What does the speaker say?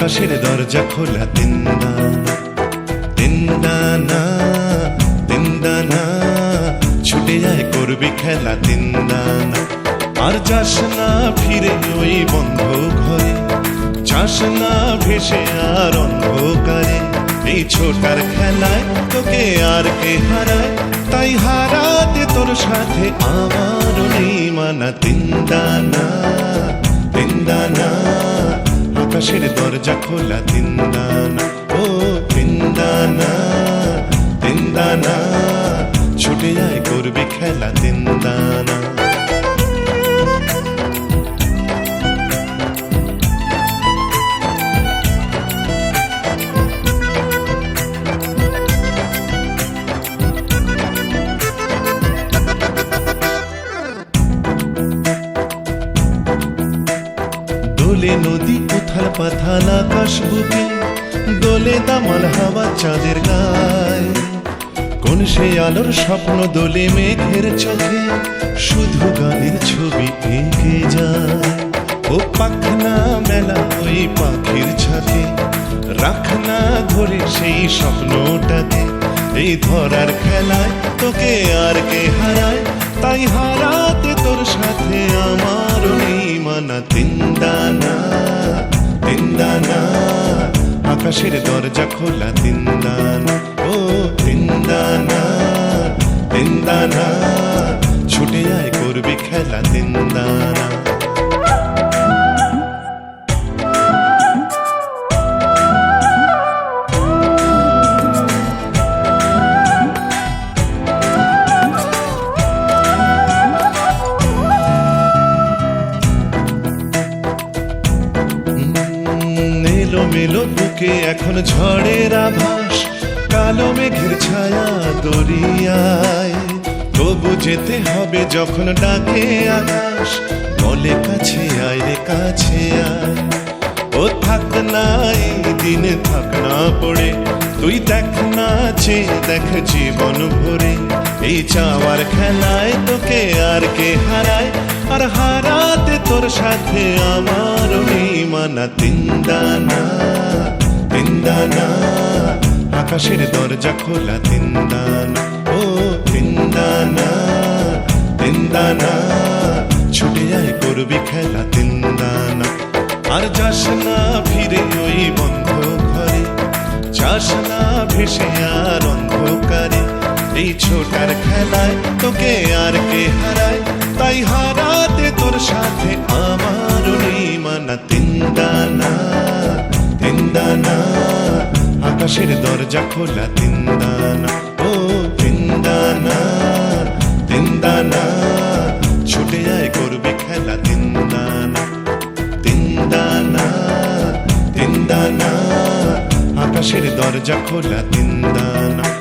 আকাশের দরজা খোলা তিনদানা তিনদানা তিনদানা ছুটে যায় করবি খেলা তিনদানা আর যাস না ফিরে ওই বন্ধ ঘরে যাস না ভেসে আর অন্ধকারে। এই ছোটার খেলায় তোকে আর কে হারায়? তাই হারাতে তোর সাথে আমার নেই মানা। তিনদানা তিনদানা আকাশের দরজা খোলা তিনদানা ও তিনদানা তিনদানা ছুটে যায় করবি খেলা তিনদানা। নদী উথাল পাথাল আকাশ বুকে দোলে দামাল হাওয়া চাঁদের গায়। কোন সে আলোর স্বপ্ন দোলে মেঘের চোখে, শুধু গানের ছবি এঁকে যায়। ও পাখনা মেলা ওই পাখির ছাকে রাখনা ধরে সেই স্বপ্নটাকে এই ধরার খেলায় তোকে আর কে হারায়, তাই হারাতে তোর সাথে আমার মানা তিনদানা আকাশের দরজা খোলা দিন্দানা ও দিন্দানা দিন্দানা ছুটে আয় করবি খেলা তিনদানা। এলো মেলো বুকে এখন ঝড়ের আভাস কালো মেঘের ছায়া দরিয়ায়। তবু যেতে হবে যখন ডাকে আকাশ, বলে কাছে আয় রে কাছে আয়। ও থাক নাই দিনে থাক না পড়ে, তুই দেখ না চেয়ে দেখ জীবন ভরে। এই চাওয়ার খেলায় তোকে আর কে হারায় আর হারাতে তোর সাথে আমার মানা তিনদানা তিনদানা আকাশের দরজা খোলা তিনদানা ও তিনদানা তিনদানা ছুটে যায় করবি খেলা তিনদানা আর যাস না ফিরে ওই বন্ধ ঘরে যাস না ভেসে আর অন্ধকারে, এই ছোটার খেলায় তোকে আর কে হারায়? তাই হারাতে তোর সাথে আমার মানা তিনদানা তিনদানা, আকাশের দরজা খোলা, তিনদানা, ও তিনদানা তিনদানা, ছুটে আয় করবে খেলা, তিনদানা তিনদানা তিনদানা, আকাশের দরজা খোলা, তিনদানা।